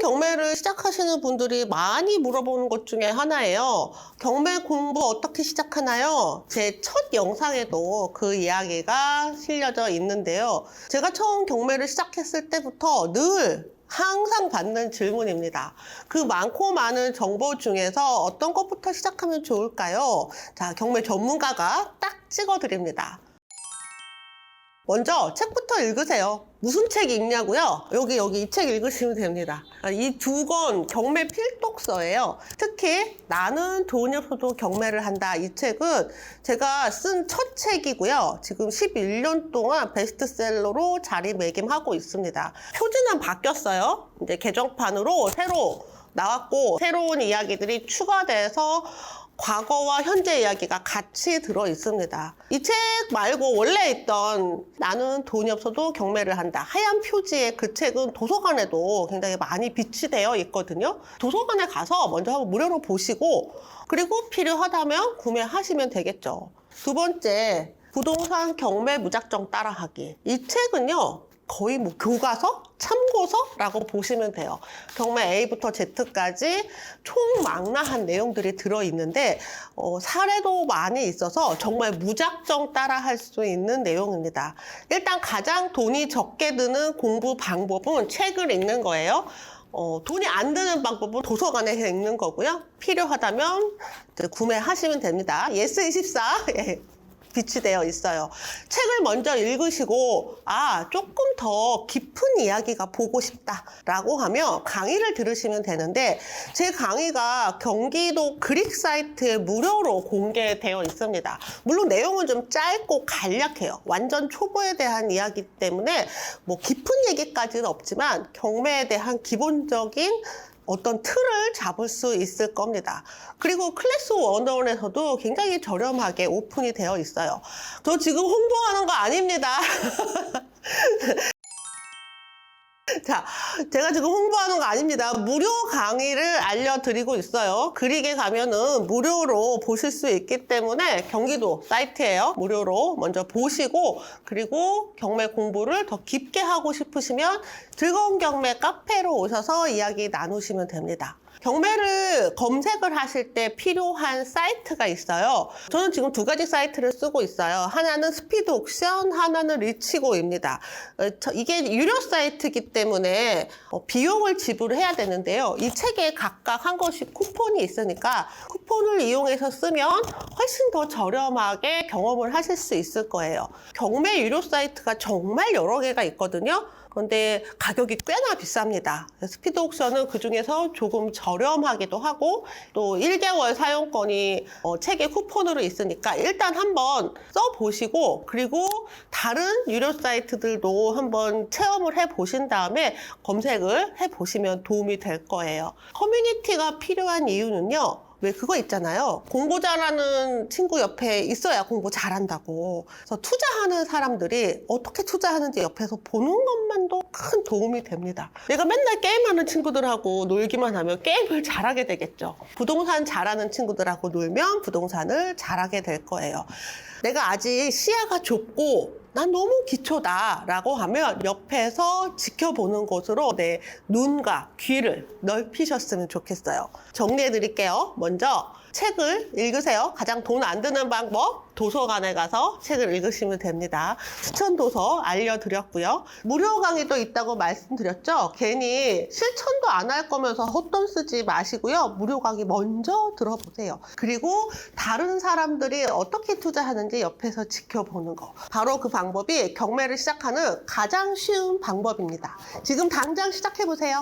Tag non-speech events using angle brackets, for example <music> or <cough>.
경매를 시작하시는 분들이 많이 물어보는 것 중에 하나예요. 경매 공부 어떻게 시작하나요? 제 첫 영상에도 그 이야기가 실려져 있는데요. 제가 처음 경매를 시작했을 때부터 늘 항상 받는 질문입니다. 그 많고 많은 정보 중에서 어떤 것부터 시작하면 좋을까요? 자, 경매 전문가가 딱 찍어드립니다. 먼저 책부터 읽으세요. 무슨 책 읽냐고요? 여기 여기 이 책 읽으시면 됩니다. 이 두 권 경매 필독서예요. 특히 나는 돈이 없어도 경매를 한다. 이 책은 제가 쓴 첫 책이고요. 지금 11년 동안 베스트셀러로 자리매김하고 있습니다. 표지는 바뀌었어요. 이제 개정판으로 새로 나왔고 새로운 이야기들이 추가돼서 과거와 현재 이야기가 같이 들어 있습니다. 이 책 말고 원래 있던 나는 돈이 없어도 경매를 한다. 하얀 표지의 그 책은 도서관에도 굉장히 많이 비치되어 있거든요. 도서관에 가서 먼저 한번 무료로 보시고 그리고 필요하다면 구매하시면 되겠죠. 두 번째, 부동산 경매 무작정 따라하기. 이 책은요, 거의 뭐 교과서? 참고서라고 보시면 돼요. 경매 A부터 Z까지 총망라한 내용들이 들어있는데 어, 사례도 많이 있어서 정말 무작정 따라할 수 있는 내용입니다. 일단 가장 돈이 적게 드는 공부 방법은 책을 읽는 거예요. 어, 돈이 안 드는 방법은 도서관에 서 읽는 거고요. 필요하다면 구매하시면 됩니다. 예스24 <laughs> 예. 비치되어 있어요. 책을 먼저 읽으시고, 아, 조금 더 깊은 이야기가 보고 싶다라고 하면 강의를 들으시면 되는데, 제 강의가 경기도 그릭 사이트에 무료로 공개되어 있습니다. 물론 내용은 좀 짧고 간략해요. 완전 초보에 대한 이야기 때문에, 뭐 깊은 얘기까지는 없지만, 경매에 대한 기본적인 어떤 틀을 잡을 수 있을 겁니다. 그리고 클래스 원어원에서도 굉장히 저렴하게 오픈이 되어 있어요. 저 지금 홍보하는 거 아닙니다. <laughs> <laughs> 자, 제가 지금 홍보하는 거 아닙니다. 무료 강의를 알려드리고 있어요. 그릭에 가면은 무료로 보실 수 있기 때문에 경기도 사이트예요. 무료로 먼저 보시고 그리고 경매 공부를 더 깊게 하고 싶으시면 즐거운 경매 카페로 오셔서 이야기 나누시면 됩니다. 경매를 검색을 하실 때 필요한 사이트가 있어요. 저는 지금 두 가지 사이트를 쓰고 있어요. 하나는 스피드 옥션, 하나는 리치고입니다. 어, 저- 이게 유료 사이트이기 때문에 어, 비용을 지불해야 되는데요. 이 책에 각각 한 것씩 쿠폰이 있으니까 쿠폰을 이용해서 쓰면 훨씬 더 저렴하게 경험을 하실 수 있을 거예요. 경매 유료 사이트가 정말 여러 개가 있거든요. 그런데 가격이 꽤나 비쌉니다. 스피드 옥션은 그 중에서 조금 저렴하기도 하고 또 1개월 사용권이 어, 책에 쿠폰으로 있으니까 일단 한번 써보시고 그리고 다른 유료 사이트들도 한번 체험을 해보신 다음에 검색을 해보시면 도움이 될 거예요. 커뮤니티가 필요한 이유는요. 왜 그거 있잖아요. 공부 잘하는 친구 옆에 있어야 공부 잘한다고. 그래서 투자하는 사람들이 어떻게 투자하는지 옆에서 보는 것만도 큰 도움이 됩니다. 내가 맨날 게임하는 친구들하고 놀기만 하면 게임을 잘하게 되겠죠. 부동산 잘하는 친구들하고 놀면 부동산을 잘하게 될 거예요. 내가 아직 시야가 좁고 난 너무 기초다라고 하면 옆에서 지켜보는 것으로 내 눈과 귀를 넓히셨으면 좋겠어요. 정리해 드릴게요. 먼저 책을 읽으세요. 가장 돈 안 드는 방법 도서관에 가서 책을 읽으시면 됩니다. 추천 도서 알려드렸고요. 무료 강의도 있다고 말씀드렸죠. 괜히 실천도 안 할 거면서 헛돈 쓰지 마시고요. 무료 강의 먼저 들어보세요. 그리고 다른 사람들이 어떻게 투자하는지 옆에서 지켜보는 거. 바로 그 방법이 경매를 시작하는 가장 쉬운 방법입니다. 지금 당장 시작해보세요.